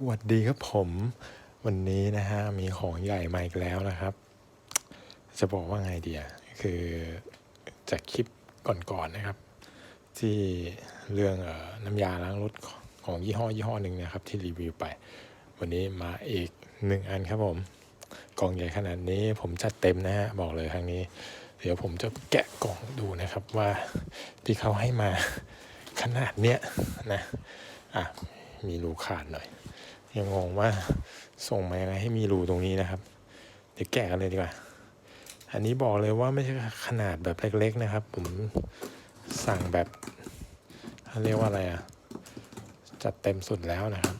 สวัสดีครับผมวันนี้นะฮะมีของใหญ่มาอีกแล้วนะครับ จะบอกว่าไงดีอะคือจากคลิปก่อนๆนะครับ ที่เรื่องออน้ำยาล้างรถของยี่ห้อยี่ห้อหนึ่งนะครับ ที่รีวิวไป วันนี้มาอีกหนึ่งอันครับผมกล่องใหญ่ขนาดนี้ผมจัดเต็มนะฮะบอกเลยครั้งนี้ เดี๋ยวผมจะแกะกล่องดูนะครับว่าที่เขาให้มาขนาดเนี้ยนะอะมีรูขาดหน่อย ยังงงว่าส่งมายังไงให้มีรูตรงนี้นะครับ เดี๋ยวแกะกันเลยดีกว่า อันนี้บอกเลยว่าไม่ใช่ขนาดแบบเล็กๆนะครับ ผมสั่งแบบเขาเรียกว่าอะไรอะจัดเต็มสุดแล้วนะครับ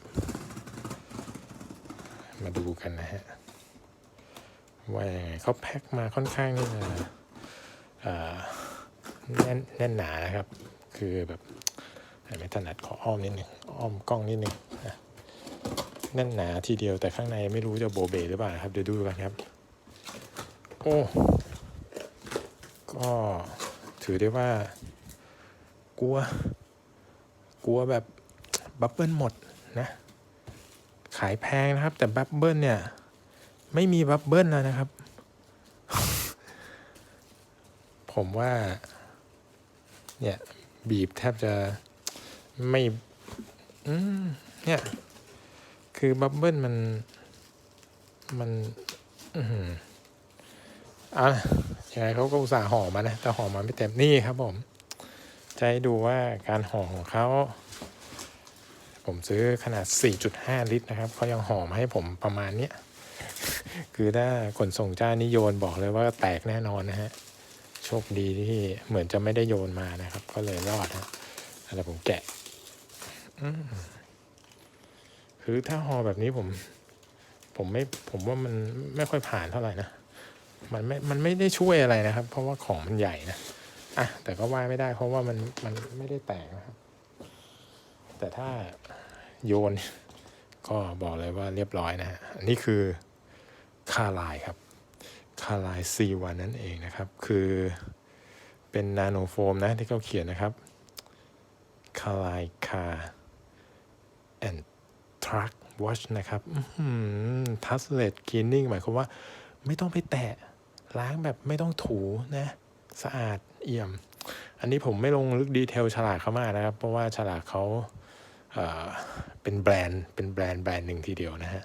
มาดูกันนะฮะว่ายังไงเขาแพ็คมาค่อนข้างนี่จะแน่นแน่นหนานะครับ คือแบบไม่ถนัดขออ้อมนิดนึงอ้อมกล้องนิดนึง แน่นหนาทีเดียวแต่ข้างในไม่รู้จะโบเบหรือเปล่าครับเดี๋ยวดูกันครับ โอ้ ก็ถือได้ว่า กลัว กลัวแบบบับเบิ้ลหมดนะ ขายแพงนะครับ แต่บับเบิ้ลเนี่ย ไม่มีบับเบิ้ลแล้วนะครับ ผมว่า เนี่ย บีบแทบจะไม่ อืมเนี่ย คือบับเบิ้ลมันมันอือหืออะยังไงเขาก็อุตส่าห์ห่อมานะ แต่ห่อมาไม่เต็มนี่ครับผมจะให้ดูว่าการห่อของเขา ผมซื้อขนาด 4.5 ลิตรนะครับ เขายังห่อมาให้ผมประมาณเนี้ย คือถ้าขนส่งเจ้านิโยนบอกเลยว่าแตกแน่นอนนะฮะ โชคดีที่เหมือนจะไม่ได้โยนมานะครับ ก็เลยรอดฮะอะไรผมแกะอื คือถ้าห่อแบบนี้ผม ผมไม่ผมว่ามันไม่ค่อยผ่านเท่าไหร่นะมันไม่มันไม่ได้ช่วยอะไรนะครับ เพราะว่าของมันใหญ่นะอะแต่ก็ว่าไม่ได้เพราะว่ามันมันไม่ได้แตกนะครับ แต่ถ้าโยน ก็บอกเลยว่าเรียบร้อยนะฮะอันนี้คือคาลายครับคาลาย C1 นั่นเองนะครับ คือเป็นนาโนโฟมนะที่เขาเขียนนะครับคาลายคาแอน ทรัควอชนะครับทัสเลตคลีนนิ่งหมายความว่าไม่ต้องไปแตะ ล้างแบบไม่ต้องถูนะ สะอาดเอี่ยม อันนี้ผมไม่ลงลึกดีเทลฉลากเขามากนะครับ เพราะว่าฉลากเขาเเป็นแบรนด์เป็นแบรนด์แบรนด์หนึ่งทีเดียวนะฮะ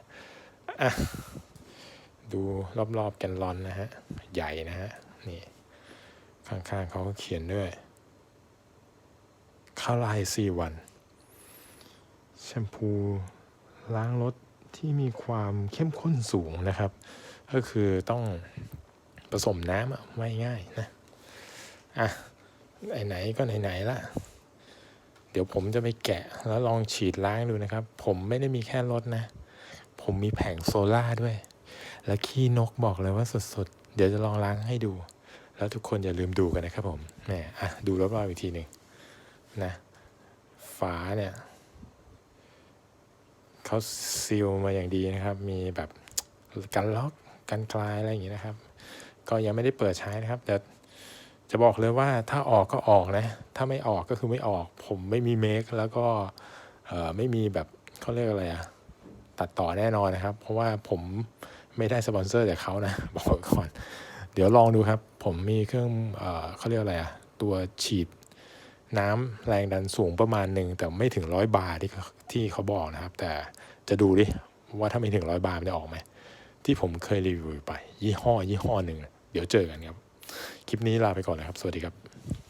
ดูรอบๆแกันลอนนะฮะ ใหญ่นะฮะ นี่ ข้างๆเขาก็เขียนด้วยคาลายซีวันแชมพู ล้างรถที่มีความเข้มข้นสูงนะครับ ก็คือต้องผสมน้ำไม่ง่ายนะ อะ ไหนๆก็ไหนๆละ เดี๋ยวผมจะไปแกะแล้วลองฉีดล้างดูนะครับ ผมไม่ได้มีแค่รถนะ ผมมีแผงโซล่าร์ด้วย แล้วขี้นกบอกเลยว่าสดๆ เดี๋ยวจะลองล้างให้ดู แล้วทุกคนอย่าลืมดูกันนะครับผมแหมอะ ดูรอบๆอีกทีหนึ่งนะ ฝาเนี่ย เขาซีลมาอย่างดีนะครับ มีแบบกันล็อกกันคลายอะไรอย่างนี้นะครับ ก็ยังไม่ได้เปิดใช้นะครับแต่จะบอกเลยว่าถ้าออกก็ออกนะ ถ้าไม่ออกก็คือไม่ออก ผมไม่มีเมคแล้วก็ไม่มีแบบเขาเรียกอะไรอะตัดต่อแน่นอนนะครับ เพราะว่าผมไม่ได้สปอนเซอร์จากเขานะบอกก่อน เดี๋ยวลองดูครับ ผมมีเครื่องเออเขาเรียกอะไรอะตัวฉีด น้ำแรงดันสูงประมาณหนึ่งแต่ไม่ถึงร้อยบาร์ที่ที่เขาบอกนะครับ แต่จะดูดิว่าถ้าไม่ถึงร้อยบาร์มันจะออกไหมที่ผมเคยรีวิวไป ยี่ห้อ ยี่ห้อหนึ่งเดี๋ยวเจอกันครับ คลิปนี้ลาไปก่อนนะครับ สวัสดีครับ